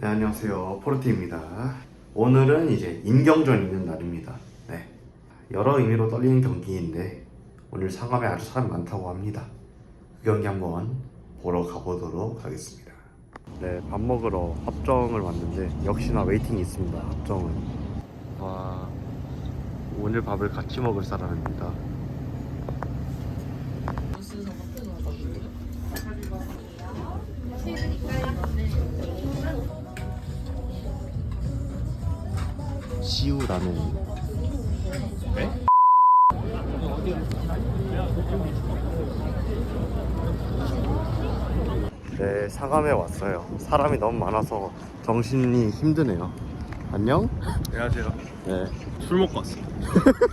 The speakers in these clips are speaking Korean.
네, 안녕하세요. 포르티입니다. 오늘은 이제 인경전 있는 날입니다. 네. 여러 의미로 떨리는 경기인데 오늘 상암에 아주 사람 많다고 합니다. 그 경기 한번 보러 가보도록 하겠습니다. 네, 밥 먹으러 합정을 왔는데 역시나 웨이팅이 있습니다. 합정은. 와, 오늘 밥을 같이 먹을 사람입니다. 시우라는 네 상암에 왔어요 사람이 너무 많아서 정신이 힘드네요 안녕? 안녕하세요. 네너 술 먹고 왔어요.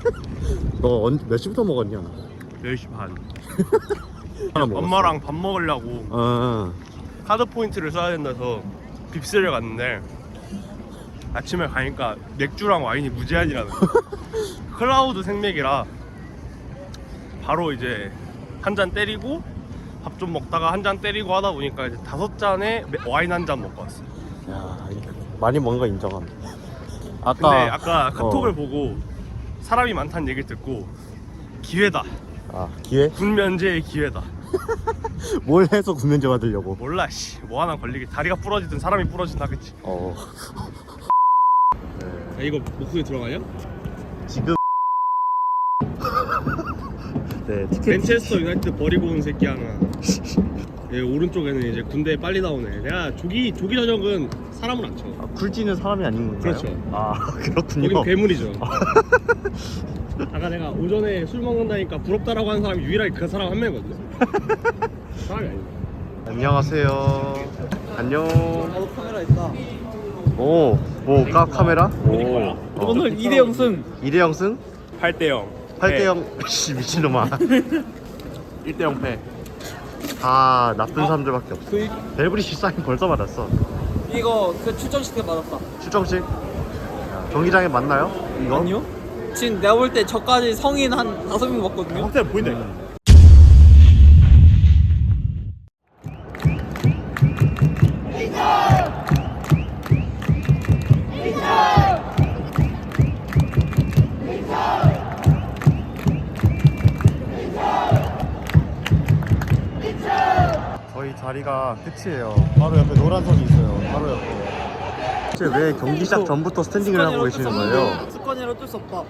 언, 몇 시부터 먹었냐? 10시 반. 하나 먹었어. 엄마랑 밥 먹으려고 어, 카드 포인트를 써야 된다서 빕스를 갔는데 아침에 가니까 맥주랑 와인이 무제한이라는 거. 클라우드 생맥이라 바로 이제 한 잔 때리고 밥 좀 먹다가 한 잔 때리고 하다 보니까 이제 다섯 잔에 매- 와인 한 잔 먹고 왔어요. 야 많이 먹은 거 인정합니다 아까, 근데 아까 카톡을 어. 보고 사람이 많다는 얘기를 듣고 기회다. 아 기회? 군 면제의 기회다. 뭘 해서 군면제 받으려고 몰라 씨. 뭐 하나 걸리게 다리가 부러지든 사람이 부러지든 하겠지. 어 야, 이거 목소리 들어가냐? 지금 네 티켓 맨체스터 유나이티드 버리고 온 새끼 하나. 얘 오른쪽에는 이제 군대 빨리 나오네. 내가 조기 조기 전역은 사람을 안 쳐. 아, 굴지는 사람이 아닌 건가요? 그렇죠. 아 그렇군요. 거긴 괴물이죠. 아까 내가 오전에 술 먹는다니까 부럽다라고 하는 사람이 유일하게 그 사람 한 명이거든요. 사람이 아니다. 안녕하세요. 안녕. 나도 카메라 있다. 오, 뭐 카, 카메라? 오. 어. 오늘 2대0 승. 2대 0 승? 8대 0. 8대 0. 씨 미친놈아. 1대 0 패. 다 나쁜 사람들밖에 없어. 그 벨브리시 사인 벌써 받았어. 이거 그 출전식 때 받았다. 출정식. 야, 경기장에 맞나요? 이거? 아니요? 지금 내가 볼 때 저까지 성인 한 다섯 명 먹거든요. 확대 보인다 이거. 저희 자리가 끝이에요. 바로 옆에 노란 선이 있어요. 바로 옆에. 대체 왜 경기 시작 전부터 스탠딩을 하고 계시는 거예요? 습관이라 어쩔 수 없다.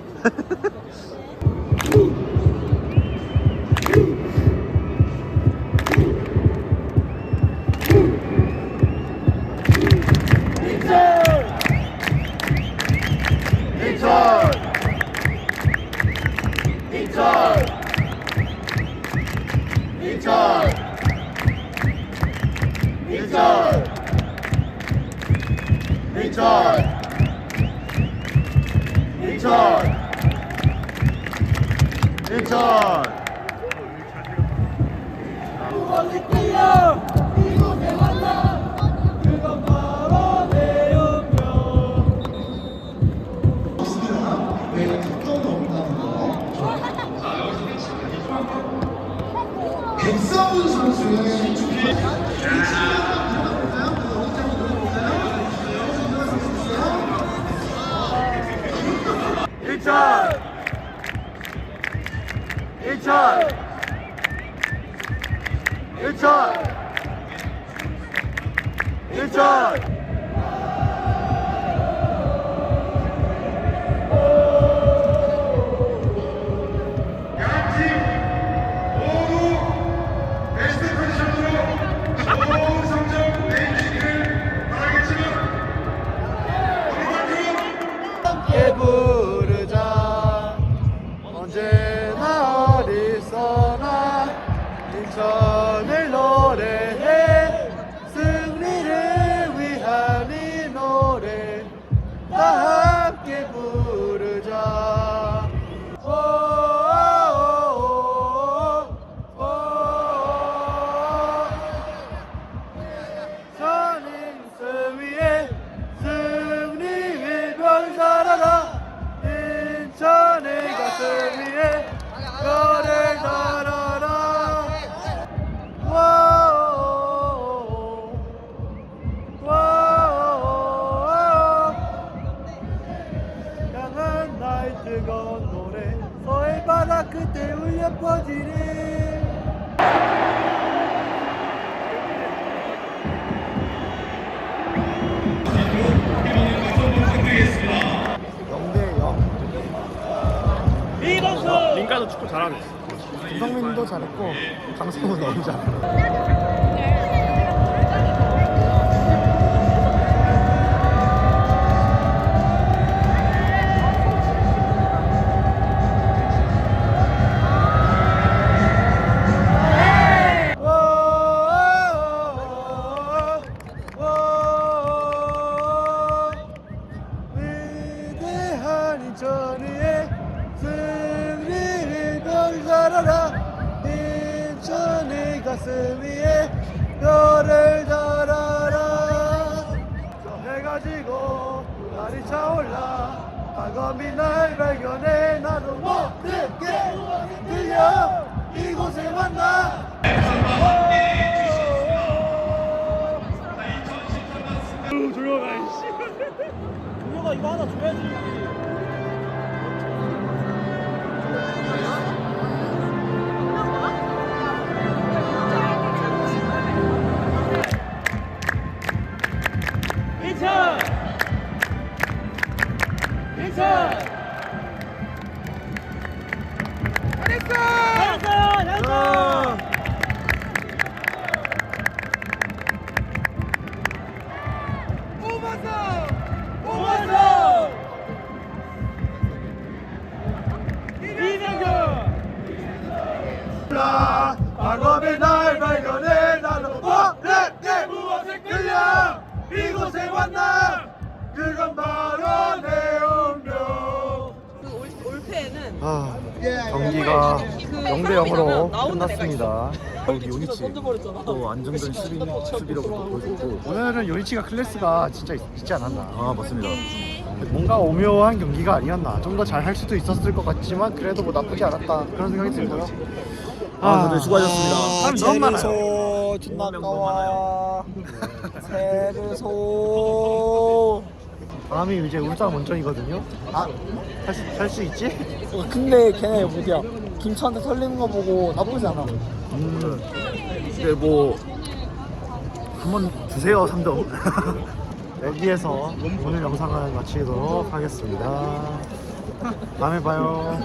인천! 백성훈 선수의 인천! 인 인천을 예뻐지네 민가도 축구 잘하네. 조성민도 잘했고 강성우 너무 잘했고. 명살아라 인천의 가슴 위에 별을 달아라. 저 해가 지고 날이 차올라. 과거미 날 발견해. 나도 모르게 날 발견해 끌려 이곳에 그건 바로 내 운명 그 올, 올페는 아, 경기가 0대 0으로 끝났습니다. 여기 요니치 또 안정된 수비, 수비력을 보여줬고. 오늘은 요리치가 클래스가 진짜 있, 있지 않았나. 아 맞습니다. 뭔가 오묘한 경기가 아니었나. 좀 더 잘 할 수도 있었을 것 같지만 그래도 뭐 나쁘지 않았다. 그런 생각이 들고요. 아, 다들 수고하셨습니다. 사람 너무 많아요. 존나 아까워. 세르소. 다음이 이제 울산 원정이거든요 아? 할수 있지? 어, 근데 걔네 뭐야? 김치한테 털리는 거 보고 나쁘지 않아. 음 근데 뭐 한번 주세요 3점 여기에서 오늘 영상을 마치도록 하겠습니다 다음에 봐요